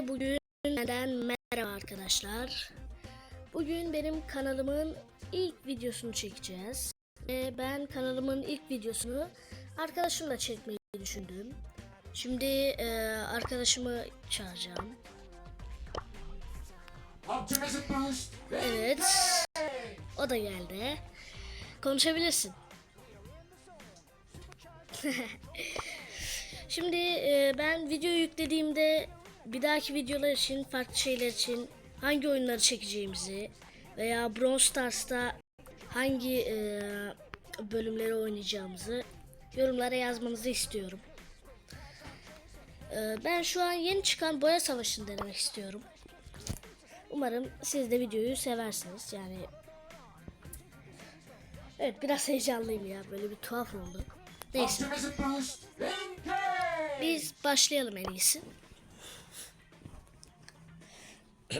Bugün benden merhaba arkadaşlar. Bugün benim kanalımın ilk videosunu çekeceğiz. Ve ben kanalımın ilk videosunu arkadaşımla çekmeyi düşündüm. Şimdi e, arkadaşımı çağıracağım. Evet. O da geldi. Konuşabilirsin. Şimdi e, ben video yüklediğimde bir dahaki videolar için farklı şeyler için hangi oyunları çekeceğimizi veya Brawl Stars'ta hangi e, bölümleri oynayacağımızı yorumlara yazmanızı istiyorum. E, ben şu an yeni çıkan Boya Savaşı'nı denemek istiyorum. Umarım siz de videoyu seversiniz. Yani Evet biraz heyecanlıyım ya. Böyle bir tuhaf oldu. Neyse biz başlayalım en iyisi. Bu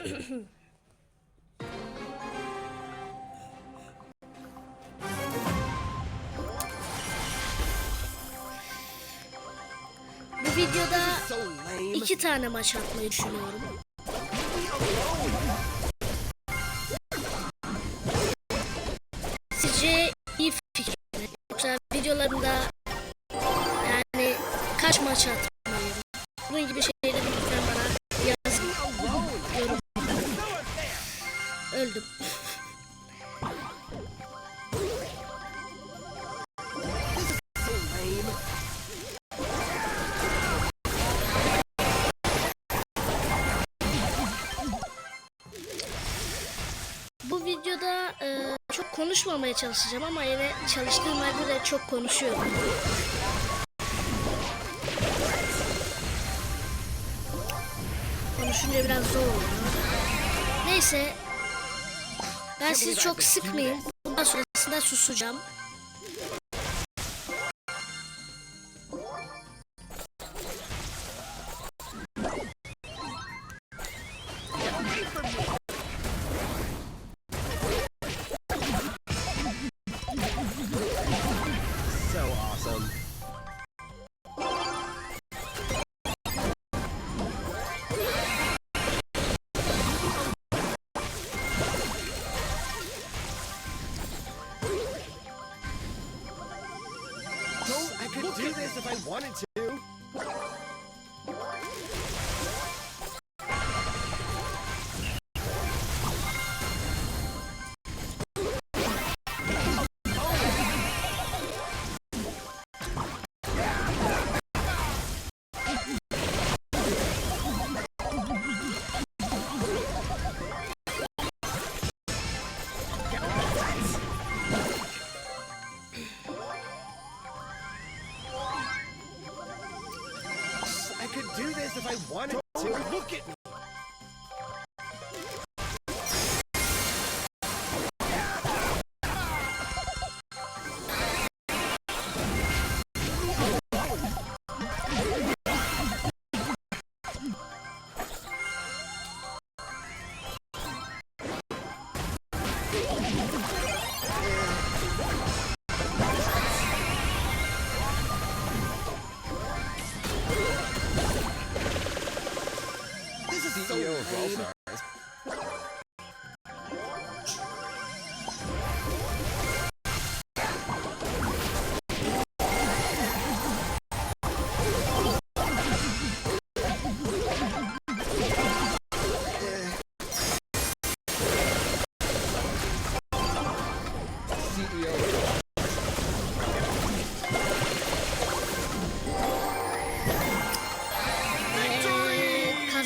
videoda iki tane maç atmayı düşünüyorum. Sizce iyi fikir mi? Yoksa videolarımda yani kaç maç atmalıyım? Bunun gibi şeyleri Öldüm. Bu videoda e, çok konuşmamaya çalışacağım ama yine çalıştığım halde de çok konuşuyorum. Konuşunca biraz zor oluyor. Neyse. Ben sizi çok sıkmayayım. Bundan sonrasında susacağım. Could do this if I wanted to. Could do this if I wanted to. Look at me. girls also.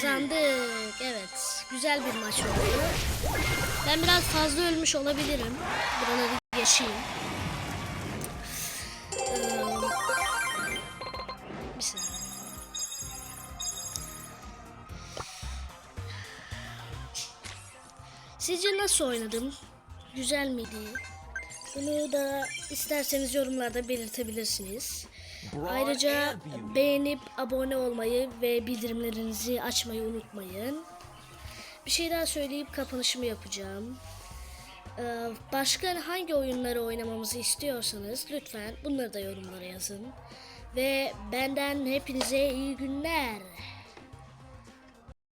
kazandı. Evet. Güzel bir maç oldu. Ben biraz fazla ölmüş olabilirim. Buraları geçeyim. Ee, bir saniye. Sizce nasıl oynadım? Güzel miydi? Bunu da isterseniz yorumlarda belirtebilirsiniz. Ayrıca beğenip abone olmayı ve bildirimlerinizi açmayı unutmayın. Bir şey daha söyleyip kapanışımı yapacağım. Ee, Başka hangi oyunları oynamamızı istiyorsanız lütfen bunları da yorumlara yazın. Ve benden hepinize iyi günler.